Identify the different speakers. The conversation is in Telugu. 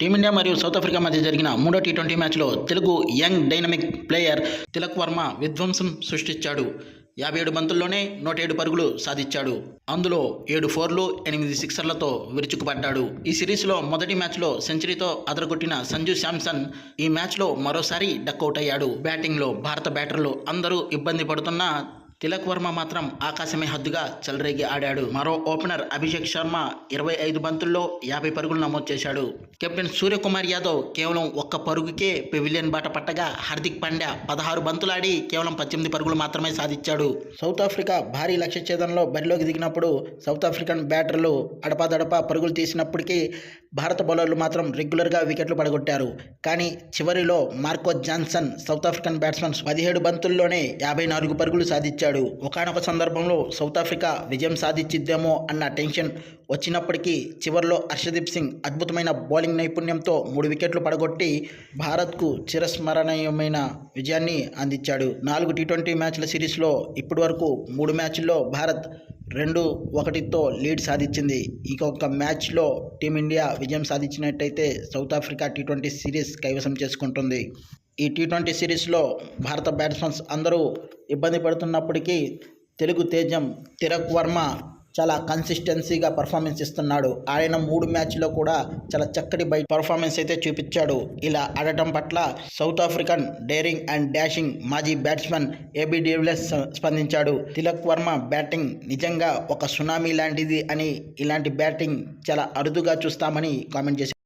Speaker 1: టీమిండియా మరియు సౌత్ ఆఫ్రికా మధ్య జరిగిన మూడో టీ ట్వంటీ మ్యాచ్లో Telugu young dynamic player Tilak Varma విధ్వంసం సృష్టించాడు. యాభై ఏడు బంతుల్లోనే నూట ఏడు పరుగులు సాధించాడు. అందులో ఏడు ఫోర్లు ఎనిమిది సిక్సర్లతో విరుచుకుపడ్డాడు. ఈ సిరీస్లో మొదటి మ్యాచ్లో సెంచరీతో అదరగొట్టిన సంజు శాంసన్ ఈ మ్యాచ్లో మరోసారి డక్అవుట్ అయ్యాడు. బ్యాటింగ్లో భారత బ్యాటర్లు అందరూ ఇబ్బంది పడుతున్నా తిలక్ వర్మ మాత్రం ఆకాశమే హద్దుగా చెలరేగి ఆడాడు. మరో ఓపెనర్ అభిషేక్ శర్మ ఇరవై ఐదు బంతుల్లో యాభై పరుగులు నమోదు చేశాడు. కెప్టెన్ సూర్యకుమార్ యాదవ్ కేవలం ఒక్క పరుగుకే పెవిలియన్ బాట పట్టగా హార్దిక్ పాండ్యా పదహారు బంతులాడి కేవలం పద్దెనిమిది పరుగులు మాత్రమే సాధించాడు. సౌత్ ఆఫ్రికా భారీ లక్ష్య ఛేదనలో బరిలోకి దిగినప్పుడు సౌత్ ఆఫ్రికన్ బ్యాటర్లు అడపాదడపా పరుగులు తీసినప్పటికీ భారత బౌలర్లు మాత్రం రెగ్యులర్గా వికెట్లు పడగొట్టారు. కానీ చివరిలో Marco Jansen South African batsmen పదిహేడు బంతుల్లోనే యాభై నాలుగు పరుగులు సాధించాడు. ఒకనొక సందర్భంలో సౌత్ ఆఫ్రికా విజయం సాధించిద్దేమో అన్న టెన్షన్ వచ్చినప్పటికీ చివరిలో హర్షదీప్ సింగ్ అద్భుతమైన బౌలింగ్ నైపుణ్యంతో మూడు వికెట్లు పడగొట్టి భారత్కు చిరస్మరణీయమైన విజయాన్ని అందించాడు. నాలుగు టీ ట్వంటీ మ్యాచ్ల సిరీస్లో ఇప్పటి వరకు మూడు మ్యాచ్ల్లో భారత్ రెండు ఒకటితో లీడ్ సాధించింది. ఇంకొక మ్యాచ్లో టీమిండియా విజయం సాధించినట్టయితే South Africa T twenty series కైవసం చేసుకుంటుంది. ఈ టీ ట్వంటీ సిరీస్లో భారత బ్యాట్స్మెన్స్ అందరూ ఇబ్బంది పడుతున్నప్పటికీ తెలుగు తేజం తిలక్ వర్మ చాలా కన్సిస్టెన్సీగా పర్ఫార్మెన్స్ ఇస్తున్నాడు. ఆయన మూడు మ్యాచ్లో కూడా చాలా చక్కటి బయట పర్ఫార్మెన్స్ అయితే చూపించాడు. ఇలా ఆడటం పట్ల South African daring and dashing మాజీ బ్యాట్స్మెన్ ఏబి డివిలియర్స్ స్పందించాడు. తిలక్ వర్మ బ్యాటింగ్ నిజంగా ఒక సునామీ లాంటిది అని ఇలాంటి బ్యాటింగ్ చాలా అరుదుగా చూస్తామని కామెంట్ చేశారు.